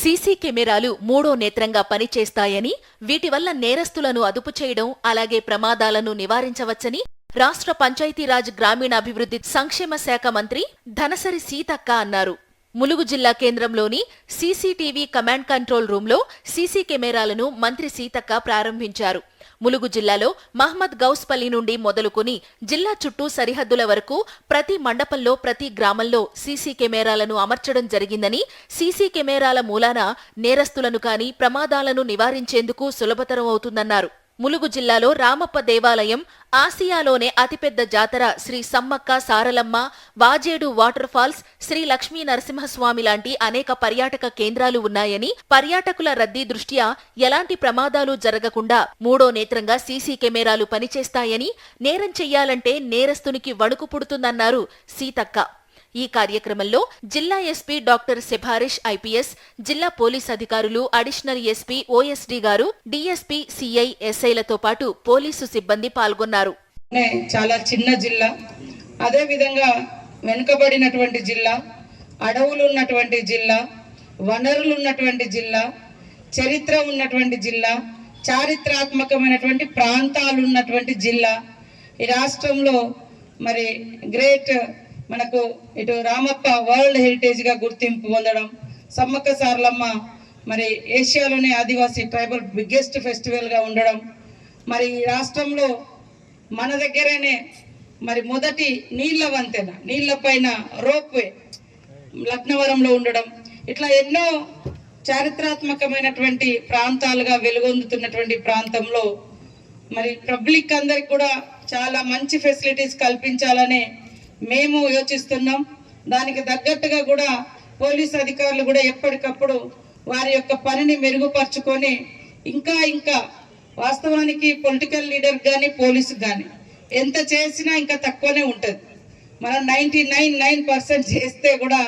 CC కెమెరాలు మూడో నేత్రంగా పనిచేస్తాయని వీటి వల్ల నేరస్తులను అదుపు చేయడం అలాగే ప్రమాదాలను నివారించవచ్చని రాష్ట్ర పంచాయతీరాజ్ గ్రామీణాభివృద్ధి సంక్షేమ శాఖ మంత్రి ధనసరి సీతక్క అన్నారు. ములుగు జిల్లా కేంద్రంలోని సీసీటీవీ కమాండ్ కంట్రోల్ రూంలో సీసీ కెమెరాలను మంత్రి సీతక్క ప్రారంభించారు. ములుగు జిల్లాలో మహ్మద్ గౌస్పల్లి నుండి మొదలుకొని జిల్లా చుట్టూ సరిహద్దుల వరకు ప్రతి మండపంలో ప్రతి గ్రామంలో సీసీ కెమెరాలను అమర్చడం జరిగిందని సీసీ కెమెరాల మూలాన నేరస్తులను కాని ప్రమాదాలను నివారించేందుకు సులభతరం అవుతుందన్నారు. ములుగు జిల్లాలో రామప్ప దేవాలయం ఆసియాలోనే అతిపెద్ద జాతర శ్రీ సమ్మక్క సారలమ్మ వాజేడు వాటర్ ఫాల్స్ శ్రీ లక్ష్మీ నరసింహస్వామి లాంటి అనేక పర్యాటక కేంద్రాలు ఉన్నాయని పర్యాటకుల రద్దీ దృష్ట్యా ఎలాంటి ప్రమాదాలు జరగకుండా మూడో నేత్రంగా సీసీ కెమెరాలు పనిచేస్తాయని నేరం చెయ్యాలంటే నేరస్తునికి వణుకు పుడుతుందన్నారు సీతక్క. ఈ కార్యక్రమంలో జిల్లా ఎస్పీ డాక్టర్ సిఫారిష్ ఐపీఎస్ జిల్లా పోలీస్ అధికారులు అడిషనల్ ఎస్పీ ఓఎస్డీ గారు డిఎస్పీ సిఐ ఎస్ఐలతో పాటు పోలీసు సిబ్బంది పాల్గొన్నారు. నే చాలా చిన్న జిల్లా. అదే విధంగా వెనుకబడినటువంటి జిల్లా అడవులు ఉన్నటువంటి జిల్లా వనరులు ఉన్నటువంటి జిల్లా చరిత్ర ఉన్నటువంటి జిల్లా చారిత్రాత్మకమైనటువంటి ప్రాంతాలు ఉన్నటువంటి జిల్లా. ఈ రాష్ట్రంలో మరి గ్రేట్ మనకు ఇటు రామప్ప వరల్డ్ హెరిటేజ్గా గుర్తింపు పొందడం సమ్మక్క సారలమ్మ మరి ఏషియాలోనే ఆదివాసీ ట్రైబల్ బిగ్గెస్ట్ ఫెస్టివల్గా ఉండడం మరి ఈ రాష్ట్రంలో మన దగ్గరనే మరి మొదటి నీళ్ళ వంతెన నీళ్ళ పైన రోప్వే లక్నవరంలో ఉండడం ఇట్లా ఎన్నో చారిత్రాత్మకమైనటువంటి ప్రాంతాలుగా వెలుగొందుతున్నటువంటి ప్రాంతంలో మరి పబ్లిక్ అందరికి కూడా చాలా మంచి ఫెసిలిటీస్ కల్పించాలని మేము యోచిస్తున్నాం. దానికి తగ్గట్టుగా కూడా పోలీస్ అధికారులు కూడా ఎప్పటికప్పుడు వారి యొక్క పనిని మెరుగుపరుచుకొని ఇంకా ఇంకా వాస్తవానికి పొలిటికల్ లీడర్ కానీ పోలీసు కానీ ఎంత చేసినా ఇంకా తక్కువనే ఉంటుంది. మనం నైంటీ నైన్ నైన్ పర్సెంట్ చేస్తే కూడా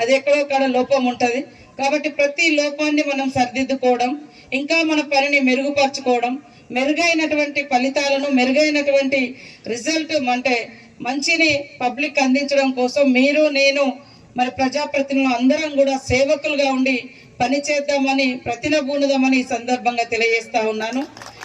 అది ఎక్కడో కాడ లోపం ఉంటుంది. కాబట్టి ప్రతి లోపాన్ని మనం సరిదిద్దుకోవడం ఇంకా మన పనిని మెరుగుపరచుకోవడం మెరుగైనటువంటి ఫలితాలను మెరుగైనటువంటి రిజల్ట్ అంటే మంచిని పబ్లిక్ అందించడం కోసం మీరు నేను మరి ప్రజాప్రతినిధులు అందరం కూడా సేవకులుగా ఉండి పనిచేద్దామని ప్రతినబూనుదామని ఈ సందర్భంగా తెలియజేస్తా ఉన్నాను.